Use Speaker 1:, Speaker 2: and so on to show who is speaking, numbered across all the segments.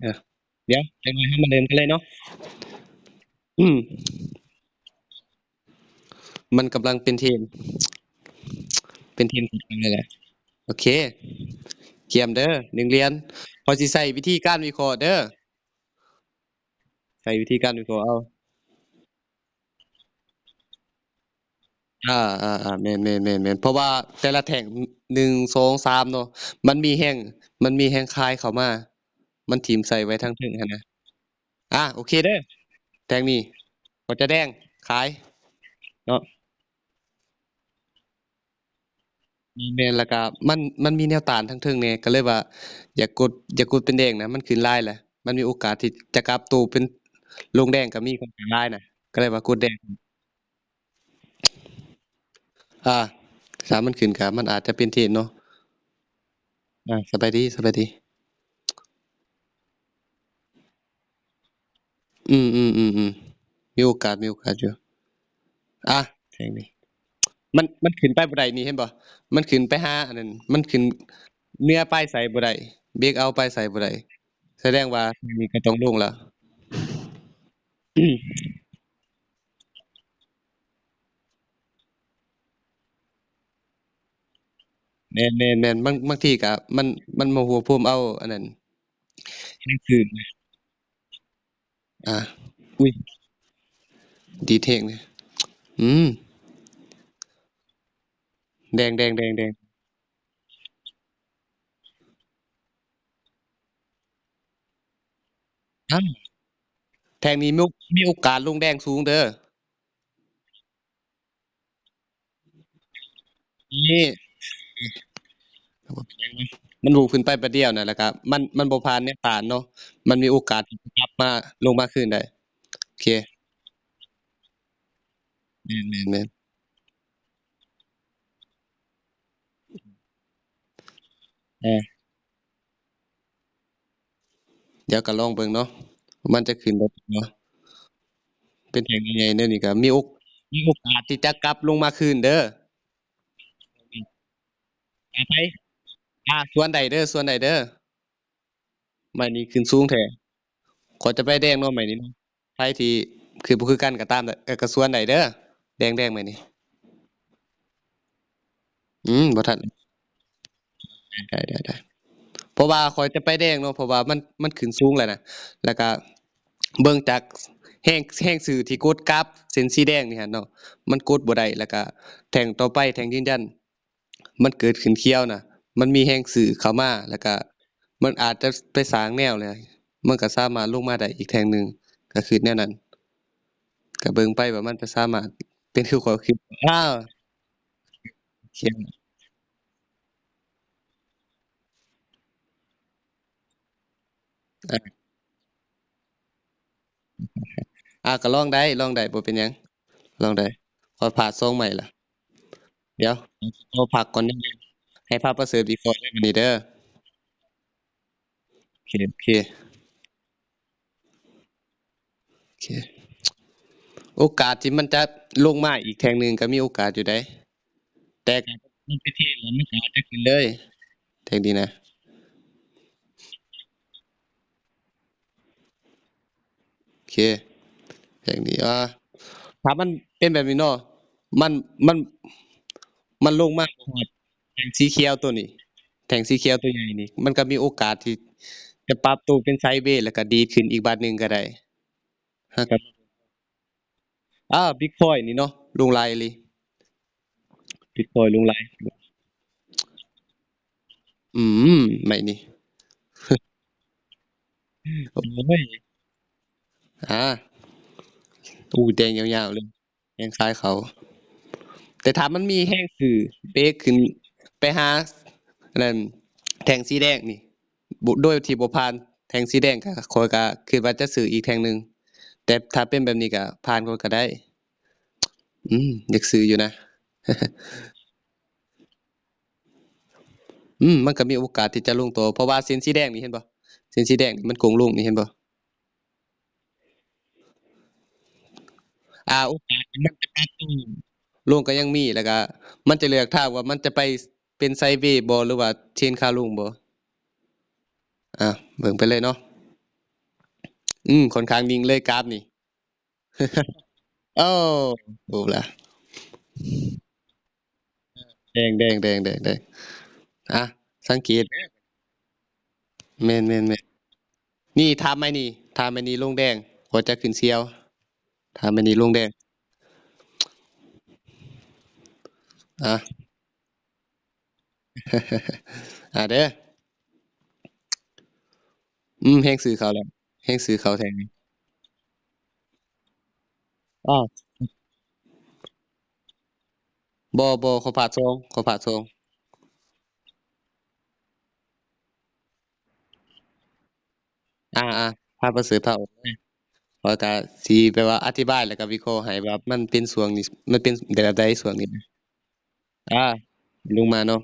Speaker 1: เออ เดี๋ยวจังหน่อยเรามาเริ่มกันเลยเนาะอืม มันกำลังเป็นเทรนด์เป็นเทรนด์ของมันเลยแหละ โอเคเกียมเด้อหนึ่งเรียน พอสิใส่วิธีการวิเคราะห์เด้อใส่วิธีการวิเคราะห์เอาอาอ่าๆแม่นๆๆๆเพราะว่าแต่ละแท่งหนึ่งสองสามเนาะมันมีแฮ่ง มันมีแฮ่งคายเข้ามา มันทิ่มใส่ไว้ทางเทิงหั้นนะ อ่า โอเคเด้อแทงนี้ก็จะแดงคาย เนาะแม่นแล้วก็มัน มันมีแนวต้านทางเทิงแหน่ก็เลยว่า อย่ากด อย่ากดเป็นแดงนะ มันขึ้นลายแหละ มันมีโอกาสที่จะกลับตัวเป็นลงแดงก็มีค่อนข้างหลายน่ะ ก็เลยว่ากดแดงอาถ้ามันขึ้นก็มันอาจจะเป็นเทรดเนาะ อ่า สบายดี สบายดี อืมๆๆๆมีโอกาสมีโอกาสอยู่อาแท่งนี้มันมันขึ้นไปบ่ได้นี่เห็นบ่มันขึ้นไปหาอันนั้นมันขึ้นเหนื้อปลายสบ่ได้เบรกเอาต์ปลายสบ่ได้แสดงว่าทางนี้ก็ต้องลงแล้วแม่นๆๆบางบางทีก็มันมันบ่ควบคุมเอาอันนั้นแรงขึ้น อาอุ๊ย ดีดแรงเลยอืม แดงๆๆๆอ้าวแท่งนี้มีโอมีโอกาสลงแดงสูงเด้อ นี่ มันวูบขึ้นไปป๊บเดียวน่ะแล้วก็มันมันบ่ผ่านแนวต้านเนาะ มันมีโอกาสที่จะกลับมาลงมาคืนได้ โอเค แม่นๆๆอา เดี๋ยวก็ลองเบิ่งเนาะ มันจะขึ้นบ่บ่ เป็นแท่งใหญ่ๆแนวนี้ก็มีโอก มีโอกาสที่จะกลับลงมาคืนเด้ออาไผอาสวนได้เด้อ ส่วนได้เด้อไม้นี้ขึ้นสูงแท้ขอจะไปแดงเนาะไม้นี้เนาะไผที่คือบ่คือกันก็ตามแต่ก็ก็สวนได้เด้อ แดงๆไม้นี้ อืมบ่ทัน ได้ๆๆเพราะว่าข้อยจะไปแดงเนาะ เพราะว่ามัน มันขึ้นสูงแล้วนะ แล้วก็ เบิ่งจากแรงแรงซื้อที่กดกราฟเส้นสีแดงนี่หั่นเนาะ มันกดบ่ได้ แล้วก็แท่งต่อไป แท่งยืนยัน มันเกิดขึ้นเขียวน่ะ มันมีแรงซื้อเข้ามา แล้วก็มันอาจจะไปสร้างแนวเลย มันก็สามารถลงมาได้อีกแท่งหนึ่ง ก็คือแนวนั้น ก็เบิ่งไปว่ามันจะสามารถเป็นคือข้อยคิด อ้าว เขียน อา อา ก็ลองได้ ลองได้ บ่เป็นหยัง ลองได้ข้อยพลาดทรงใหม่ล่ะ เดี๋ยว ขอพักก่อนจังได๋ ให้พาพประเสริฐวิเคราะห์เลยบัดนี้เด้อโอเคๆโอเค โอกาสที่มันจะลงมาอีกแทงหนึ่งก็มีโอกาสอยู่เดะแต่ก็มันไปเทแล้วมันก็อาจจะขึ้นเลย แทงนี้นะโอเคแทงนี้อาถ้ามันเป็นแบบนี้เนาะมันมันมันลงมาบ่ฮอด แท่งสีเขียวตัวนี้แท่งสีเขียวตัวใหญ่นี่ มันก็มีโอกาสที่จะปรับตัวเป็นไซด์เวย์แล้วก็ดีดขึ้นอีกบัดหนึ่งก็ได้เราก็อาบิตคอยน์นี่เนาะลงหลายอีหลีบิตคอยน์ลงหลาย อืม ไม้นี้โอ๊ยอาอู้แดงยาวๆเลยแรงคล้ายเขา แต่ถ้ามันมีแรงซื้อเบรกขึ้น ไปหานนั้นแทงสีแดงนี่บ่โดยที่บ่ผ่านแทงสีแดงก็ข้อยก็คิดว่าจะซื้ออีกแทงหนึ่งแต่ถ้าเป็นแบบนี้ก็ผ่านก่อนก็ได้ อืมอยากซื้ออยู่นะ อืมมันก็มีโอกาสที่จะลงตัวเพราะว่าเส้นสีแดงนี่เห็นบ่เส้นสีแดงนี่มันโกงลงนี่เห็นบ่อ่าโอกาสมันจะปรับตัวลงก็ยังมีแล้วก็มันจะเลือกทางว่ามันจะไป เป็นไซเวย์บ่หรือว่าเทรนขาลงบ่อาเบิ่งไปเลยเนาะอืมค่อนข้างนิ่งเลยกราฟนี่ โอ้โอ้ล่ะแดงแดงแดงแดงแดงอะสังเกตแม่นแม่นแม่นนี่ทามไหมนี่ทามไหมนี่ลงแดงหัวจะขึ้นเสียวทามไหมนี่ลงแดงอะ อะเด้อ อืม แฮงซื้อเขาแล้ว แฮงซื้อเขาแทนี่อ้าว บ่ บ่เขาผาดซองขาผาดซองอ่าอ่าพาประเสริฐพาออกเลยแล้วก็สิแบบว่าอธิบาย แล้วก็วิเคราะห์ให้ว่ามันเป็นช่วงนี้ มันเป็นแบบใดช่วงนี้อ่าลงมาเนาะ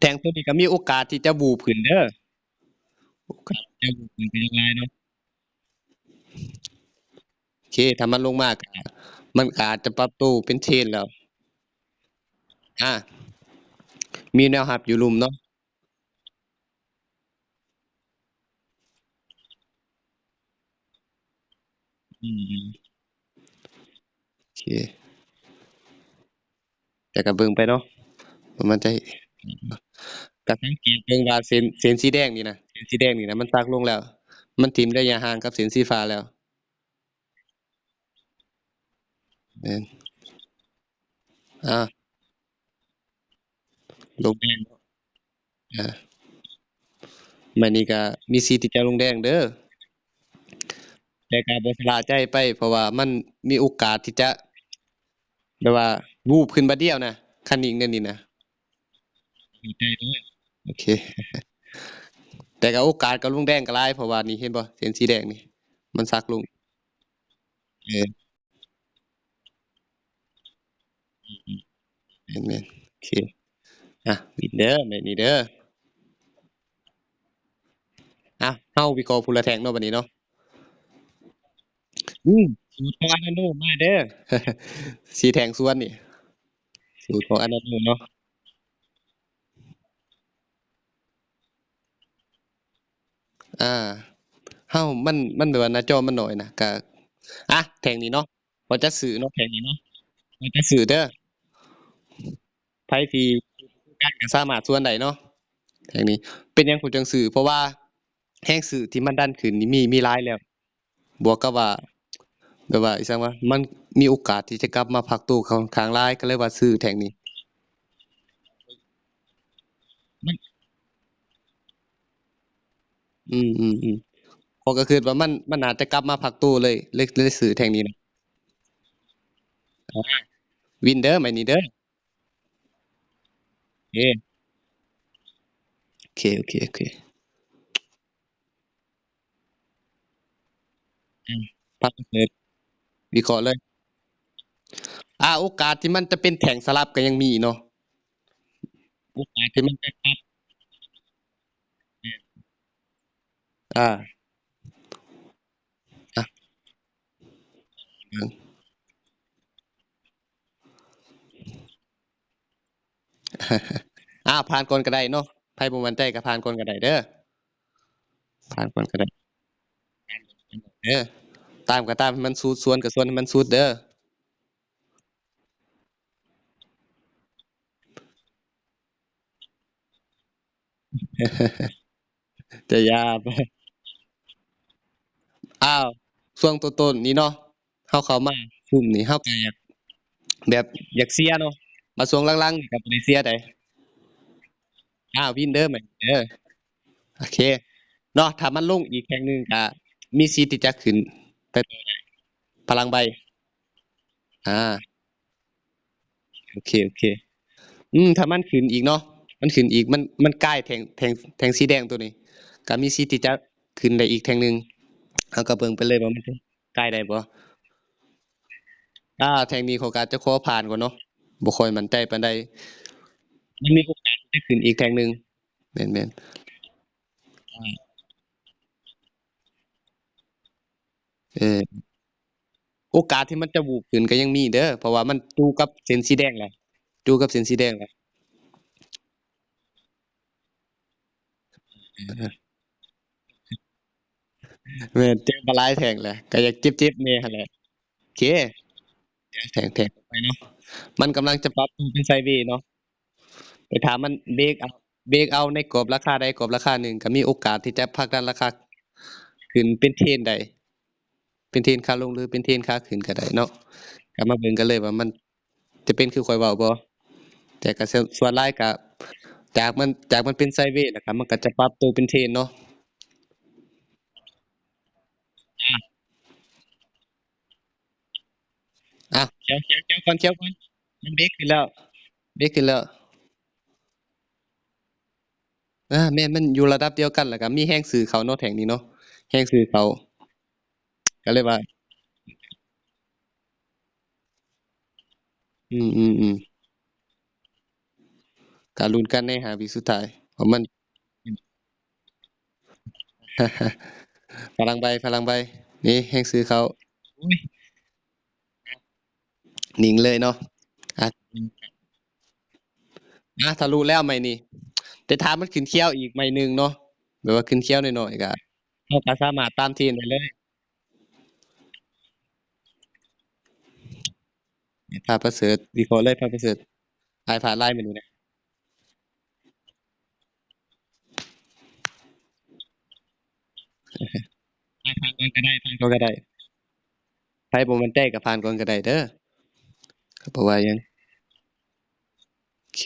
Speaker 1: แทงตัวนี้ก็มีโอกาสที่จะบูบขึ้นเด้อ โอกาสจะบูบขึ้นก็นยังหลายเนาะ โอเคถ้ามันลงมาก มันอาจจะปรับตัวเป็นเทนแล้ว อ่า มีแนวรับอยู่ลุมเนาะอืมโอเคแต่ก็เบิ่งไปเนาะมันจะ ก็สังเกตเบิ่งว่าเส้น เส้นสีแดงนี่นะเส้นสีแดงนี่นะมันสักลงแล้ว มันทิ่มระยะห่างกับเส้นสีฟ้าแล้ว แม่น อา ลงแดง อา มื้อนี้ก็มีสิทธิ์ที่จะลงแดงเด้อ แต่ก็บ่ชะล่าใจไป เพราะว่ามันมีโอกาสที่จะ แบบว่าวูบขึ้นบัดเดียวนะคันนิ่งแน่นี่นะ เข้าใจเด้อ โอเค แต่ก็โอกาสก็ลงแดงก็หลายเพราะว่านี่เห็นบ่เส้นสีแดงนี่ มันสักลงเออ อืมๆแม่น ๆ โอเค อะวินเด้อแบบนี้เด้อ อะเฮาวิเคราะห์ผู้ละแทงเนาะบัดนี้เนาะ อืม สูตรของอานาโนมาเด้อ สีแทงสวนนี่ สูตรของอานาโนเนาะ อาเฮ้ามันมันแบบว่าหน้าจอมันน้อยนะก็อะแทงนี้เนาะบ่จักซื้อเนาะแทงนี้เนาะบ่จักซื้อเด้อไผที่คือกันก็สามารถสวนได้เนาะแทงนี้ เป็นหยังผมจังซื้อเพราะว่าแรงซื้อที่มันดันขึ้นนี่มีมีหลายแล้ว บวกกับว่าแบบว่าอิซังว่า มันมีโอกาสที่จะกลับมาพักตู้ค่อนข้างหลายก็เลยว่าซื้อแทงนี้ อืมๆๆข้อก็คิดว่ามัน มันน่าจจะกลับมาพักตู้เลย เลย เลยซื้อแทงนี้นะ อา วินเด้อไม้นี้เด้อโอเค โอเคๆๆอืมพักเถิดวิเคราะห์เลย อา โอกาสที่มันจะเป็นแท่งสลับก็ยังมีเนาะ โอกาสที่มันจะกลับแม่น อา อะเบิ่งอา ผ่านก่อนก็ได้เนาะ ไผบ่มั่นใจก็ผ่านก่อนก็ได้เด้อ ผ่านก่อนก็ได้ เด้อ ตามก็ตามให้มันสูด ส่วนก็ส่วนให้มันสุดเด้อ จะยาไป อ้าว ช่วงต้นๆนี้เนาะ เราเข้ามาซุมนี้เราก็อยาก แบบอยากเชียเนาะ มาช่วงหลังๆนี่ก็บ่ได้เชียร์ใด อ้าว วินเด้อมื้อนเด้อ โอเค เนาะ ถ้ามันลงอีกแข่งหนึ่งก็มีสิทธิ์ที่จะขึ้นไปต่อได้ พลังใบ อา โอเคๆอืม ถ้ามันขึ้นอีกเนาะ มันขึ้นอีก มัน มันใกล้แท่ง แท่ง แท่งสีแดงตัวนี้ก็มีสิทธิ์ที่จะขึ้นได้อีกแท่งหนึ่ง เราก็เบิ่งไปเลยว่ามันใกล้ได้บ่ อ่า แท่งนี้เขาก็อาจจะขอผ่านก่อนเนาะ บ่ค่อยมั่นใจปานใด มันมีโอกาสที่จะขึ้นอีกแท่งหนึ่ง แม่นๆอาเออ โอกาสที่มันจะวูบขึ้นก็ยังมีเด้อ เพราะว่ามันจูกับเส้นสีแดงแหล้วจูกับเส้นสีแดงแหล้วเออ แม่นเจอมาหลายแทงแล้วก็อยากจ็บๆ แหน่หั่นแหละ โอเค เดี๋ยวแทง แทงไปเนาะ มันกำลังจะปรับตัวเป็นไซด์เวย์เนาะ ไปถามมันเบรกเอาเบรกเอาในกรอบราคาใดกรอบราคาหนึ่ง ก็มีโอกาสที่จะผลักดันราคาขึ้นเป็นเทรนใดเป็นเทรนขาลง หรือเป็นเทรนขาขึ้นก็ได้เนาะ ก็มาเบิ่งกันเลยว่ามันจะเป็นคือข้อยเว้าบ่ แต่ก็ส่วน ส่วนหลายก็จากมัน จากมันเป็นไซด์เวย์แล้วก็มันก็จะปรับตัวเป็นเทรนเนาะ อ้าวเขียวเขียวเขียวก่อนเขียวก่อนมันเบรกขึ้นแล้วเบรกขึ้นแล้วอาแม่นมันอยู่ระดับเดียวกันแล้วก็มีแรงซื้อเขาเนาะแท่งนี้เนาะแรงซื้อเขาก็เลยว่า อืมๆๆก็ลุ้นกันในห้าวิสุดท้ายว่ามัน พลังใบพลังใบนี่แรงซื้อเขาอุ๊ย นิ่งเลยเนาะอะอาทะลุแล้วไม้นี้แต่ถ้ามันขึ้นเขียวอีกไม้หนึ่งเนาะแบบว่าขึ้นเขียวน้อยๆก็เราก็สามารถตามเทรนได้เลยภาพประเสริฐวิเคราะห์เลยภาพประเสริฐอ้ายพาลายมื้อนี้นะอ้ายผ่านก่อนก็ได้ผ่านก่อนก็ได้ไผบ่มั่นใจก็ผ่านก่อนก็ได้เด้อ ก็บ่ว่ายังโอเค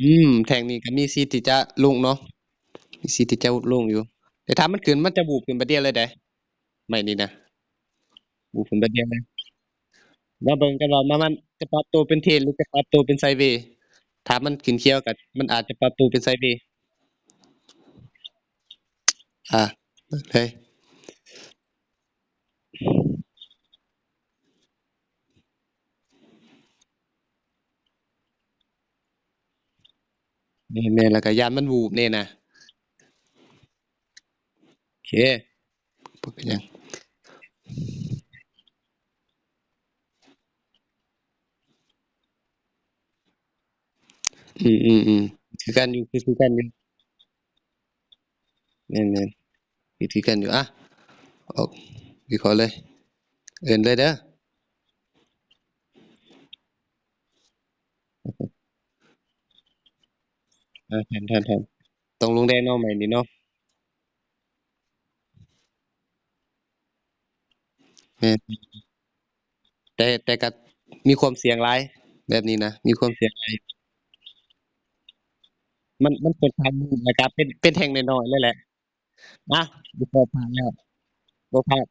Speaker 1: อืม แทงนี้ก็มีสิทธิ์ที่จะลงเนาะมีสิทธิ์ที่จะลงอยู่ แต่ถ้ามันขึ้นมันจะบูบขึ้นบัดเดี๋ยวเลยเดะไม้นี้นะบูบขึ้นบัดเดี๋ยวเลยมาเบิ่งกันว่ามันจะปรับตัวเป็นเทนหรือจะปรับตัวเป็นไซเวย์ถ้ามันขึ้นเขียวก็มันอาจจะปรับตัวเป็นไซเวย์อาเบิ่ง เลยแม่น แล้วก็ย้านมันวูบแน่นะ โอเค บ่เป็นหยัง อืมๆๆ คือกันอยู่ คือๆกันอยู่ แม่นๆคือกันอยู่ อะ ออก วิเคราะห์เลย เอิ้นเลยเด้อ อาแทนๆๆต้องลงแน่เนาะไม้นี้เนาะแม่นแต่แต่ก็มีความเสี่ยงหลาย แบบนี้นะ มีความเสี่ยงหลาย มันมันค่อนข้างมืดแล้วก็เป็นเป็นแท่งน้อยๆเลยแหละอะวิเคราะห์ผ่านแล้วบ่พลาด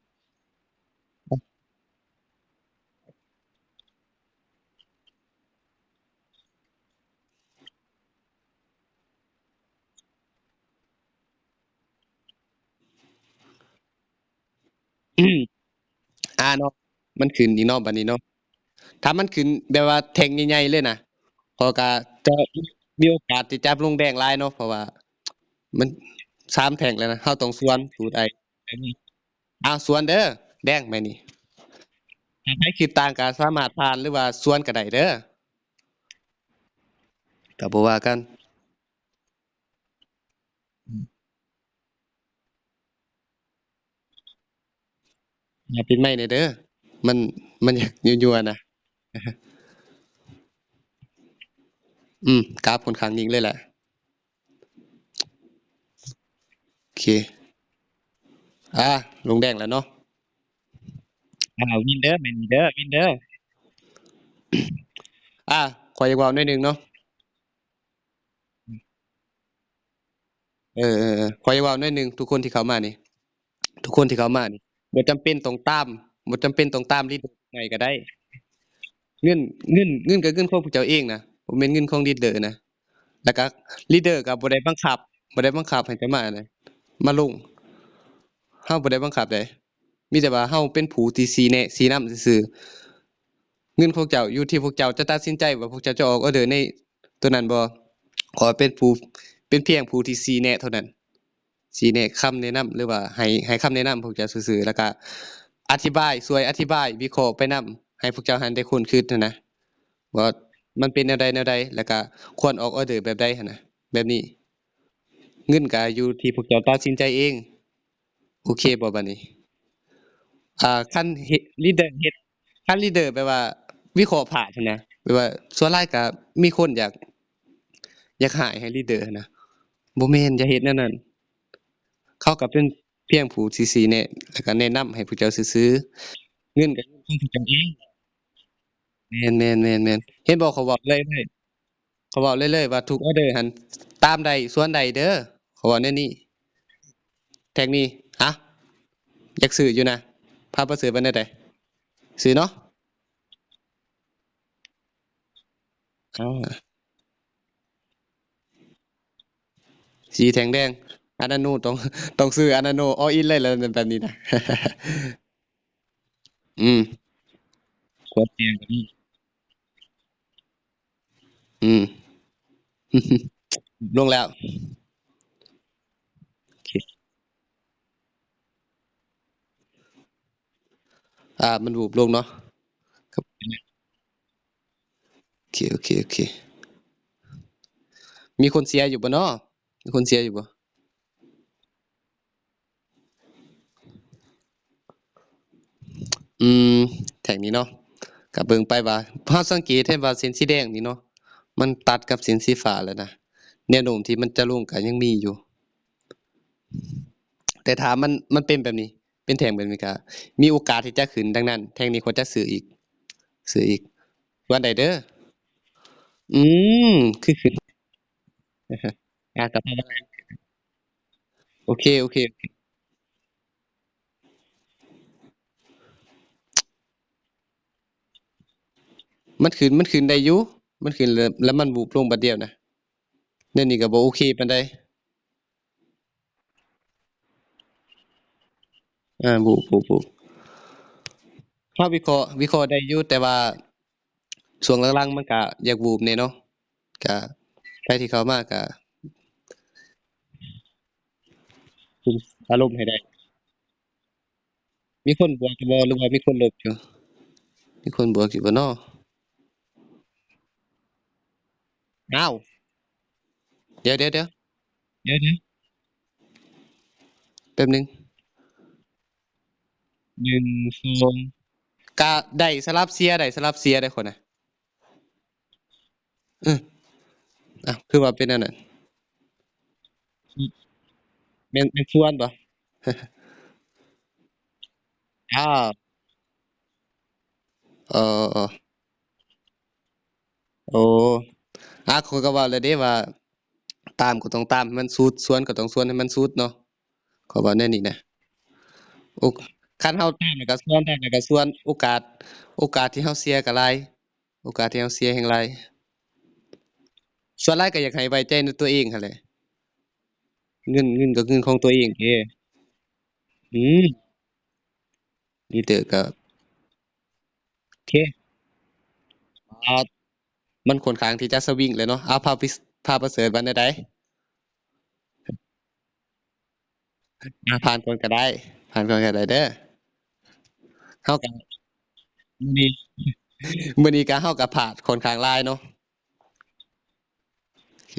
Speaker 1: อืม อาเนาะ มันขึ้นอีกเนาะบัดนี้เนาะ ถ้ามันขึ้นแบบว่าแท่งใหญ่ ๆ เลยน่ะข้อก็จะ มีโอกาสที่จะลงแดงหลายเนาะ เพราะว่า มันสามแท่งแล้วนะ เราต้องสวนสูตรไอ้อ้าว สวนเด้อ แดงแม่นี่ถ้าไผคิดต่างก็สามารถผ่าน หรือว่าสวนก็ได้เด้อ ก็บ่ว่ากัน อย่าปิดไมค์แหน่เด้อ มันมันอยากยั่วๆน่ะอืม กราฟค่อนข้างนิ่งเลยแหละ โอเคอาลงแดงแล้วเนาะอาวินเด้อแม่นี่เด้อวินเด้ออาข้อยอยากเว้าหน่อยหนึ่งเนาะ เออๆๆข้อยอยากเว้าหน่อยหนึ่งทุกคนที่เข้ามานี่ ทุกคนที่เข้ามานี่ บ่จำเป็นต้องตามบ่จำเป็นต้องตาม leader ใหม่ก็ได้ เงินเงินเงินก็เงินของพวกเจ้าเองนะบ่แม่นเงินของ leader นะ แล้วก็ leader ก็บ่ได้บังคับบ่ได้บังคับให้เจ้ามาอันนั้นมาลงเราบ่ได้บังคับเดะมีแต่ว่าเราเป็นผู้ที่ชี้แนะชี้นำซื่อๆเงินพวกเจ้าอยู่ที่พวกเจ้าจะตัดสินใจว่าพวกเจ้าจะออกออเดอร์ในตัวนั้นบ่ขอเป็นผู้เป็นเพียงผู้ที่ชี้แนะเท่านั้น ชี้แนะคำแนะนำหรือว่าให้ให้คำแนะนำพวกเจ้าซื่อๆแล้วก็อธิบายช่วยอธิบายวิเคราะห์ไปนำให้พวกเจ้าหันได้ค้นคิดหั้นะว่ามันเป็นแนวใดแนวใดแล้วก็ควรออกออเดอร์แบบใดนะแบบนี้ เงินก็อยู่ที่พวกเจ้าตัดสินใจเอง โอเคบ่บัดนี้อ่าคันเฮ็ดลีดเดอร์เฮ็ดคันลีดเดอร์แปลว่าวิเคราะห์ภานนะแปลว่าส่วนหลายก็มีคนอยาก อยากหายให้ลีดเดอร์นนะบ่แม่นอย่าเฮ็ดแนวนั้น เขาก็เป็นเพียงผู้ที่สิแนะแล้วก็แนะนำให้พวกเจ้าซื่อๆเงินก็เงินของพวกเจ้าเองแม่นๆๆๆเห็นบ่เขาเว้าเลยเลยเขาเว้าเลยเลยว่าทุกออเดอร์หันตามใดส่วนใดเด้อเขาเว้าแนวนี้แท็กนี้อะอยากซื้ออยู่นะพาไปซื้อไปได้ใดซื้อเนาะอาสีแดงแดง อานาโนต้องต้องซื้ออานาโน all in เลยแหละแบบนี้นะ อืมขวดเตียงก็มีอืม ลงแล้วโอเคอ่า มันวูบลงเนาะครับโอเคโอเคโอเค มีคนเสียอยู่บ่เนาะมีคนเสียอยู่บ่ อืม แท็กนี้เนาะก็เบิ่งไปว่าเราสังเกตเห็นว่าเส้นสีแดงนี่เนาะ มันตัดกับเส้นสีฟ้าแล้วนะ แนวโน้มที่มันจะลงก็ยังมีอยู่ แต่ถ้ามันมันเป็นแบบนี้ เป็นแท่งแบบนี้ก็มีโอกาสที่จะขึ้นดังนั้น แท่งนี้ควรจะซื้ออีก ซื้ออีกวันใดเด้อ อืม คือขึ้นอาก็ประมาณโอเค โอเคโอเค มันขึ้นมันขึ้นได้อยู่มันขึ้นแล้วมันวูบลงบัดเดียวนะเดี๋ยนี้ก็บ่โอเคปานใดอาวูบวูบวูบเราวิเคราะห์วิเคราะห์ได้อยู่แต่ว่าช่วงหลังๆมันก็อยากวูบแน่เนาะก็ใครที่เข้ามาก็คุมอารมณ์ให้ได้ มีคนบวกอยู่บ่หรือว่ามีคนลบอยู่ มีคนบวกอยู่บ่น้อ อ้าวเดี๋ยวๆๆเดี๋ยวๆแป๊บหนึ่ง1 2ก็ได้สลับเสียได้สลับเสียได้คนน่ะเอออ้าวคือว่าเป็นอันนั้นอือแม่นแม่นส่วนบ่อ้าวเออๆโอ้ อาข้อยก็เว้าแล้วเด้ว่า ตามก็ต้องตามให้มันสุดส่วนก็ต้องส่วนให้มันสุดเนาะ ข้อยเว้าแนวนี้นะ โอคันเราตามแล้วก็ส่วน ตามแล้วก็ส่วน โอกาส โอกาสที่เราเสียก็หลาย โอกาสที่เราเสียแฮ่งหลาย ส่วนหลายก็อยากให้ไว้ใจในตัวเองหั้นแหละ เงิน เงินก็เงินของตัวเองเด้ อืมลีดเดอร์ก็ โอเคอ่า มันค่อนข้างที่จะสวิงเลยเนาะอ้าวภาพวิภาพประเสริฐว่าแนวใดอาผ่านก่อนก็ได้ ผ่านก่อนก็ได้เด้อเราก็มื้อนี้ มื้อนี้ก็เราก็พลาดค่อนข้างหลายเนาะ โอเค